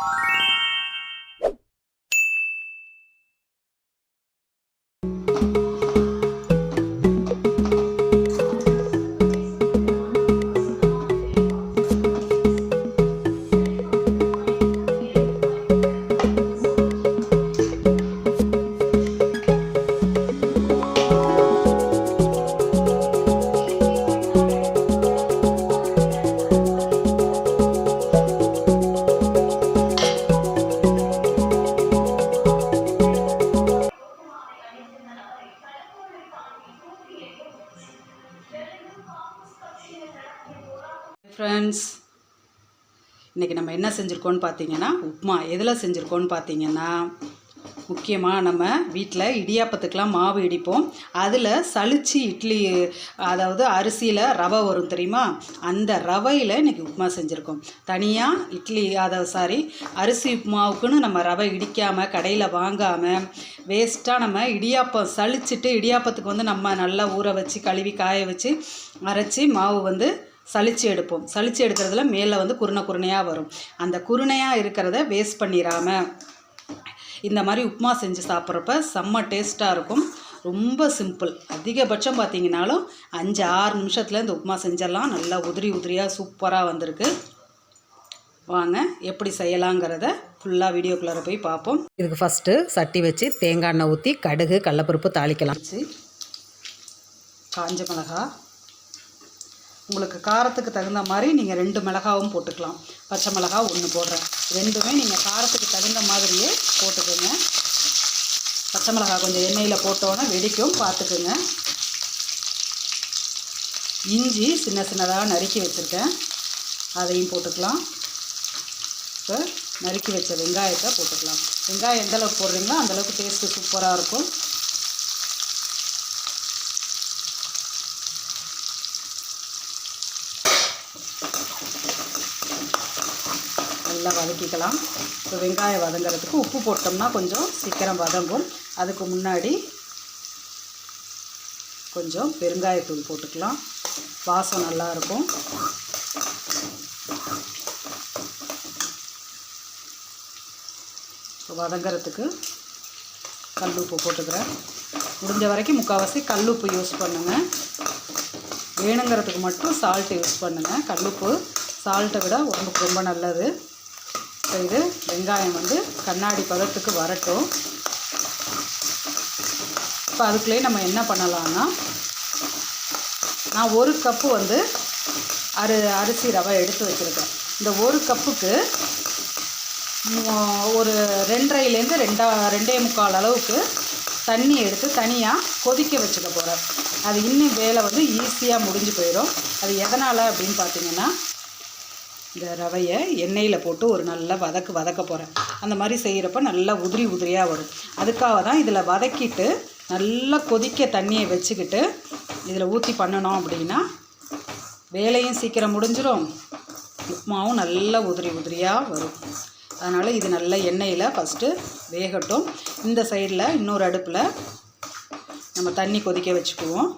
you friends இன்றைக்கி நம்ம என்ன செஞ்சுருக்கோன்னு பார்த்தீங்கன்னா உப்புமா. எதில் செஞ்சுருக்கோன்னு பார்த்தீங்கன்னா முக்கியமாக நம்ம வீட்டில் இடியாப்பத்துக்கெலாம் மாவு இடிப்போம். அதில் சளிச்சு இட்லி அதாவது அரிசியில் ரவை வரும் தெரியுமா? அந்த ரவையில் இன்றைக்கி உப்புமா செஞ்சுருக்கோம். தனியாக இட்லி அதாவது சாரி அரிசி உப்புமாவுக்குன்னு நம்ம ரவை இடிக்காமல் கடையில் வாங்காமல் வேஸ்ட்டாக நம்ம இடியாப்பம் சளிச்சிட்டு இடியாப்பத்துக்கு வந்து நம்ம நல்லா ஊற வச்சு கழுவி காய வச்சு அரைச்சி மாவு வந்து சளிச்சு எடுப்போம். சளிச்சு எடுக்கிறதுல மேலே வந்து குருணை குருணையாக வரும். அந்த குருணையாக இருக்கிறத வேஸ்ட் பண்ணிடாம இந்த மாதிரி உப்புமா செஞ்சு சாப்பிட்றப்ப செம்ம டேஸ்ட்டாக இருக்கும். ரொம்ப சிம்பிள் அதிகபட்சம் பார்த்தீங்கன்னாலும் அஞ்சு ஆறு நிமிஷத்தில் இந்த உப்புமா செஞ்சிடலாம் நல்லா உதிரி உதிரியாக சூப்பராக வந்திருக்கு. வாங்க எப்படி செய்யலாங்கிறத ஃபுல்லாக வீடியோக்குள்ளார போய் பார்ப்போம் இதுக்கு ஃபஸ்ட்டு சட்டி வச்சு தேங்காய் எண்ணெய் ஊற்றி கடுகு கடலப்பருப்பு தாளிக்கலாம். வச்சு காஞ்ச மிளகா உங்களுக்கு காரத்துக்கு தகுந்த மாதிரி நீங்கள் ரெண்டு மிளகாவும் போட்டுக்கலாம். பச்சை மிளகா ஒன்று போடுறேன். ரெண்டுமே நீங்கள் காரத்துக்கு தகுந்த மாதிரியே போட்டுக்கோங்க. பச்சை மிளகா கொஞ்சம் எண்ணெயில் போட்டோன்னே வெடிக்கும் பார்த்துக்குங்க. இஞ்சி சின்ன சின்னதாக நறுக்கி வச்சுருக்கேன். அதையும் போட்டுக்கலாம். இப்போ நறுக்கி வச்ச வெங்காயத்தை போட்டுக்கலாம். வெங்காயம் எந்தளவுக்கு போடுறீங்களோ அந்தளவுக்கு டேஸ்ட்டு சூப்பராக இருக்கும். நல்லா வதக்கிக்கலாம். இப்போ வெங்காயம் வதங்குறதுக்கு உப்பு போட்டோம்னா கொஞ்சம் சீக்கிரம் வதங்கும். அதுக்கு முன்னாடி கொஞ்சம் பெருங்காயத்தூள் போட்டுக்கலாம். வாசம் நல்லாயிருக்கும் வதங்கிறதுக்கு வதங்குறதுக்கு கல் உப்பு போட்டுக்கிறேன். முடிஞ்ச வரைக்கும் முக்கால்வாசி கல் உப்பு யூஸ் பண்ணுங்கள் வேணுங்கிறதுக்கு மட்டும் சால்ட் யூஸ் பண்ணுங்கள் கல்லுப்பு சால்ட்டை விட உடம்புக்கு ரொம்ப நல்லது. இப்போ இது வெங்காயம் வந்து கண்ணாடி பதத்துக்கு வரட்டும். இப்போ அதுக்குள்ளேயே நம்ம என்ன பண்ணலான்னா நான் ஒரு கப்பு வந்து அரு அரிசி ரவை எடுத்து வச்சுருக்கேன். இந்த ஒரு கப்புக்கு ஒரு ரெண்டரைலேருந்து ரெண்டா ரெண்டே முக்கால் அளவுக்கு தண்ணி எடுத்து தனியாக கொதிக்க வச்சுக்க போகிறேன் அது இன்னும் வேலை வந்து ஈஸியாக முடிஞ்சு போயிடும். அது எதனால் அப்படின்னு பார்த்தீங்கன்னா இந்த ரவையை எண்ணெயில் போட்டு ஒரு நல்ல வதக்கு வதக்க போகிறேன் அந்த மாதிரி செய்கிறப்ப நல்லா உதிரி உதிரியாக வரும். அதுக்காக தான் இதில் வதக்கிட்டு நல்லா கொதிக்க தண்ணியை வச்சுக்கிட்டு இதில் ஊற்றி பண்ணணும் அப்படின்னா வேலையும் சீக்கிரம் முடிஞ்சிடும் உப்புமாவும் நல்லா உதிரி உதிரியாக வரும். அதனால் இது நல்ல எண்ணெயில் ஃபஸ்ட்டு வேகட்டும். இந்த சைடில் இன்னொரு அடுப்பில் நம்ம தண்ணி கொதிக்க வச்சுக்குவோம்.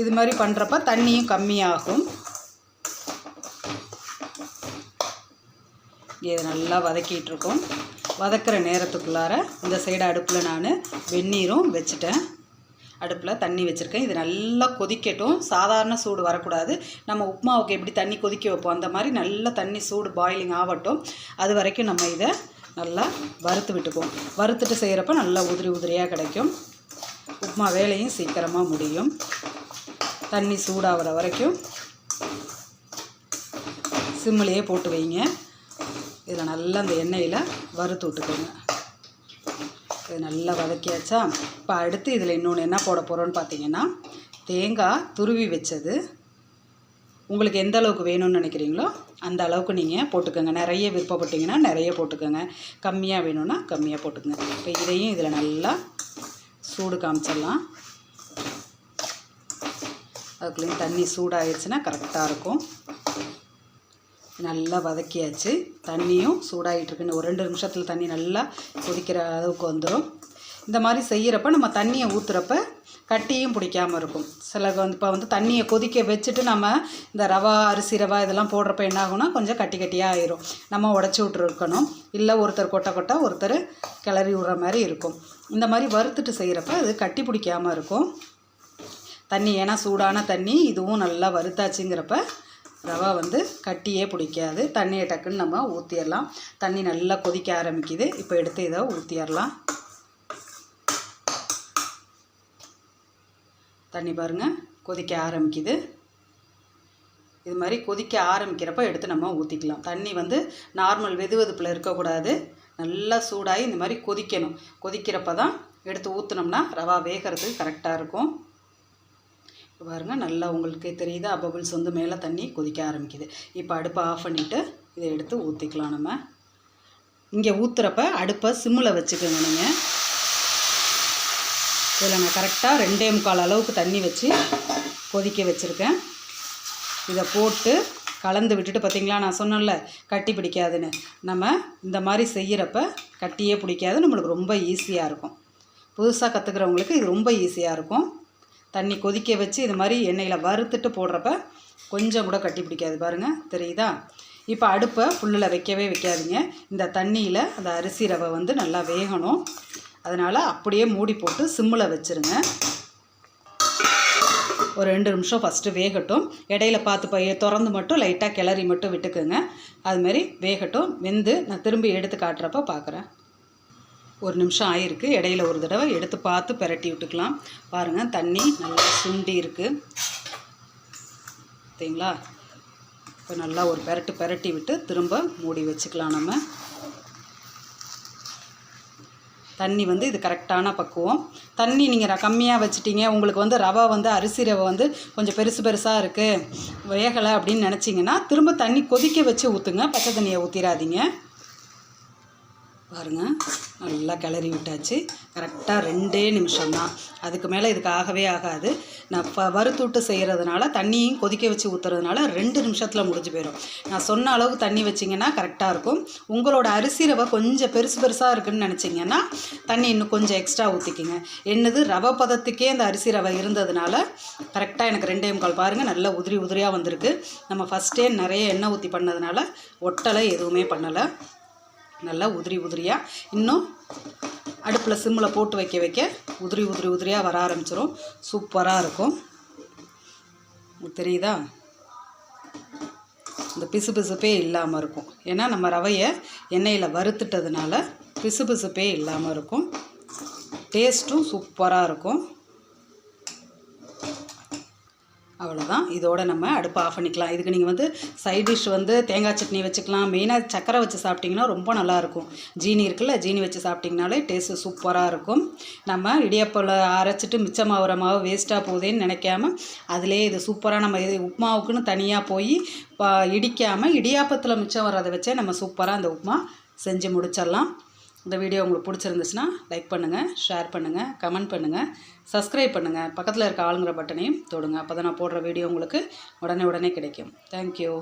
இது மாதிரி பண்ணுறப்ப தண்ணியும் கம்மியாகும். இதை நல்லா வதக்கிட்டுருக்கோம். வதக்கிற நேரத்துக்குள்ளார இந்த சைடு அடுப்பில் நான் வெந்நீரும் வச்சுட்டேன். அடுப்பில் தண்ணி வச்சுருக்கேன். இது நல்லா கொதிக்கட்டும். சாதாரண சூடு வரக்கூடாது. நம்ம உப்புமாவுக்கு எப்படி தண்ணி கொதிக்க வைப்போம்? அந்த மாதிரி நல்லா தண்ணி சூடு பாயிலிங் ஆகட்டும். அது வரைக்கும் நம்ம இதை நல்லா வறுத்து விட்டுக்குவோம். வறுத்துட்டு செய்கிறப்ப நல்லா உதிரி உதிரியாக கிடைக்கும். உப்புமா வேலையும் சீக்கிரமாக முடியும். தண்ணி சூடாகிற வரைக்கும் சிம்மிலேயே போட்டு வைங்க. இதில் நல்லா அந்த எண்ணெயில் வறுத்து விட்டுக்கோங்க. இது நல்லா வதக்கியாச்சா? இப்போ அடுத்து இதில் இன்னொன்று என்ன போட போகிறோன்னு பார்த்தீங்கன்னா தேங்காய் துருவி வச்சது. உங்களுக்கு எந்த அளவுக்கு வேணும்னு நினைக்கிறீங்களோ அந்த அளவுக்கு நீங்கள் போட்டுக்கோங்க. நிறைய விருப்பப்பட்டீங்கன்னா நிறைய போட்டுக்கோங்க. கம்மியாக வேணும்னா கம்மியாக போட்டுக்கோங்க. இப்போ இதையும் இதில் நல்லா சூடு காமிச்சிடலாம். அதுக்குள்ளேயும் தண்ணி சூடாகிடுச்சுன்னா கரெக்டாக இருக்கும். நல்லா வதக்கியாச்சு. தண்ணியும் சூடாகிட்டுருக்குன்னு ஒரு ரெண்டு நிமிஷத்தில் தண்ணி நல்லா கொதிக்கிற அளவுக்கு வந்துடும் இந்த மாதிரி செய்கிறப்ப நம்ம தண்ணியை ஊற்றுறப்ப கட்டியும் பிடிக்காமல் இருக்கும். சில வந்து இப்போ வந்து தண்ணியை கொதிக்க வச்சுட்டு நம்ம இந்த ரவா அரிசி ரவா இதெல்லாம் போடுறப்ப என்ன ஆகும்னா கொஞ்சம் கட்டி கட்டியாக ஆயிரும். நம்ம உடச்சி விட்ருக்கணும் இல்லை ஒருத்தர் கொட்டை கொட்டை ஒருத்தர் கிளறி விட்ற மாதிரி இருக்கும். இந்த மாதிரி வறுத்துட்டு செய்கிறப்ப அது கட்டி பிடிக்காமல் இருக்கும். தண்ணி ஏன்னா சூடான தண்ணி இதுவும் நல்லா வறுத்தாச்சுங்கிறப்ப ரவா வந்து கட்டியே பிடிக்காது. தண்ணியை டக்குன்னு நம்ம ஊற்றிடலாம் தண்ணி நல்லா கொதிக்க ஆரம்பிக்குது. இப்போ எடுத்து இதை ஊற்றிடலாம் தண்ணி பாருங்கள் கொதிக்க ஆரம்பிக்குது. இது மாதிரி கொதிக்க ஆரம்பிக்கிறப்ப எடுத்து நம்ம ஊற்றிக்கலாம் தண்ணி வந்து நார்மல் வெது வெதுப்பில் இருக்கக்கூடாது. நல்லா சூடாகி இந்த மாதிரி கொதிக்கணும். கொதிக்கிறப்ப தான் எடுத்து ஊற்றுனோம்னா ரவா வேகிறதுக்கு கரெக்டாக இருக்கும். பாருங்கள் நல்லா உங்களுக்கு தெரியுதா. பபிள்ஸ் வந்து மேலே தண்ணி கொதிக்க ஆரம்பிக்குது. இப்போ அடுப்பை ஆஃப் பண்ணிவிட்டு இதை எடுத்து ஊற்றிக்கலாம் நம்ம. இங்கே ஊற்றுறப்ப அடுப்பை சிம்மில் வச்சுக்கோங்க நீங்கள் இதில் நான் கரெக்டாக ரெண்டே முக்கால் அளவுக்கு தண்ணி வச்சு கொதிக்க வச்சுருக்கேன். இதை போட்டு கலந்து விட்டுட்டு பார்த்திங்களா நான் சொன்னேன்ல கட்டி பிடிக்காதுன்னு. நம்ம இந்த மாதிரி செய்கிறப்ப கட்டியே பிடிக்காது. நம்மளுக்கு ரொம்ப ஈஸியாக இருக்கும். புதுசாக கற்றுக்கிறவங்களுக்கு இது ரொம்ப ஈஸியாக இருக்கும். தண்ணி கொதிக்க வச்சு இது மாதிரி எண்ணெயில் வறுத்துட்டு போடுறப்ப கொஞ்சம் கூட கட்டி பிடிக்காது. பாருங்கள் தெரியுதா? இப்போ அடுப்பை புல்லில் வைக்கவே வைக்காதீங்க. இந்த தண்ணியில் அந்த அரிசி ரவை வந்து நல்லா வேகணும். அதனால் அப்படியே மூடி போட்டு சிம்மில் வச்சுருங்க. ஒரு ரெண்டு நிமிஷம் ஃபஸ்ட்டு வேகட்டும். இடையில பார்த்து போய் திறந்து மட்டும் லைட்டாக கிளறி மட்டும் விட்டுக்குங்க. அதுமாரி வேகட்டும். வெந்து நான் திரும்பி எடுத்து காட்டுறப்ப பார்க்குறேன் ஒரு நிமிஷம் ஆயிருக்கு. இடையில ஒரு தடவை எடுத்து பார்த்து பெரட்டி விட்டுக்கலாம். பாருங்கள் தண்ணி நல்லா சுண்டி இருக்குது பார்த்தீங்களா இப்போ நல்லா ஒரு பெரட்டு பெரட்டி விட்டு திரும்ப மூடி வச்சுக்கலாம் நம்ம. தண்ணி வந்து இது கரெக்டான பக்குவம். தண்ணி நீங்கள் கம்மியாக வச்சுட்டீங்க. உங்களுக்கு வந்து ரவை வந்து அரிசி ரவை வந்து கொஞ்சம் பெருசு பெருசாக இருக்குது வேகலை அப்படின்னு நினச்சிங்கன்னா திரும்ப தண்ணி கொதிக்க வச்சு ஊற்றுங்க பச்சை தண்ணியை ஊற்றிடாதீங்க பாருங்கள் நல்லா கிளறி விட்டாச்சு. கரெக்டாக ரெண்டே நிமிஷம் தான் அதுக்கு மேலே இதுக்கு ஆகவே ஆகாது. நான் ப வறுத்து விட்டு செய்கிறதுனால தண்ணியும் கொதிக்க வச்சு ஊற்றுறதுனால ரெண்டு நிமிஷத்தில் முடிஞ்சு போயிடும் நான் சொன்ன அளவுக்கு தண்ணி வச்சிங்கன்னா கரெக்டாக இருக்கும். உங்களோட அரிசி ரவை கொஞ்சம் பெருசு பெருசாக இருக்குன்னு நினச்சிங்கன்னா தண்ணி இன்னும் கொஞ்சம் எக்ஸ்ட்ரா ஊற்றிக்கிங்க என்னது ரவை பதத்துக்கே அந்த அரிசி ரவை இருந்ததுனால கரெக்டாக எனக்கு ரெண்டே முக்கால் பாருங்கள் நல்லா உதிரி உதிரியாக வந்திருக்கு. நம்ம ஃபஸ்ட்டே நிறைய எண்ணெய் ஊற்றி பண்ணதுனால ஒட்டலை எதுவுமே பண்ணலை. நல்லா உதிரி உதிரியாக இன்னும் அடுப்பில் சிம்மில் போட்டு வைக்க வைக்க உதிரி உதிரி உதிரியாக வர ஆரம்பிச்சிடும் சூப்பராக இருக்கும். தெரியுதா? இந்த பிசு பிசுப்பே இல்லாமல் இருக்கும். ஏன்னா நம்ம ரவையை எண்ணெயில் வறுத்துட்டதுனால பிசு பிசுப்பே இல்லாமல் இருக்கும் டேஸ்ட்டும் சூப்பராக இருக்கும். அவ்வளோதான் இதோட நம்ம அடுப்பை ஆஃப் பண்ணிக்கலாம். இதுக்கு நீங்கள் வந்து சைட் டிஷ் வந்து தேங்காய் சட்னி வச்சுக்கலாம். மெயினாக சக்கரை வச்சு சாப்பிட்டிங்கன்னா ரொம்ப நல்லாயிருக்கும் ஜீனி இருக்குல்ல ஜீனி வச்சு சாப்பிட்டிங்கனாலே டேஸ்ட்டு சூப்பராக இருக்கும். நம்ம இடியப்பில் அரைச்சிட்டு மிச்சமாகிற மாவு வேஸ்ட்டாக போகுதேன்னு நினைக்காம அதிலே இது சூப்பராக நம்ம இது உப்புமாவுக்குன்னு தனியாக போய் இடிக்காமல் இடியாப்பத்தில் மிச்சம் வர்றதை வச்சே நம்ம சூப்பராக அந்த உப்புமா செஞ்சு முடிச்சிடலாம். இந்த வீடியோ உங்களுக்கு பிடிச்சிருந்துச்சுன்னா லைக் பண்ணுங்கள் ஷேர் பண்ணுங்கள் கமெண்ட் பண்ணுங்கள் சப்ஸ்கிரைப் பண்ணுங்கள் பக்கத்தில் இருக்க ஆளுங்கிற பட்டனையும் தொடுங்க. அப்போ தான் நான் போடுற வீடியோ உங்களுக்கு உடனே உடனே கிடைக்கும். தேங்க்யூ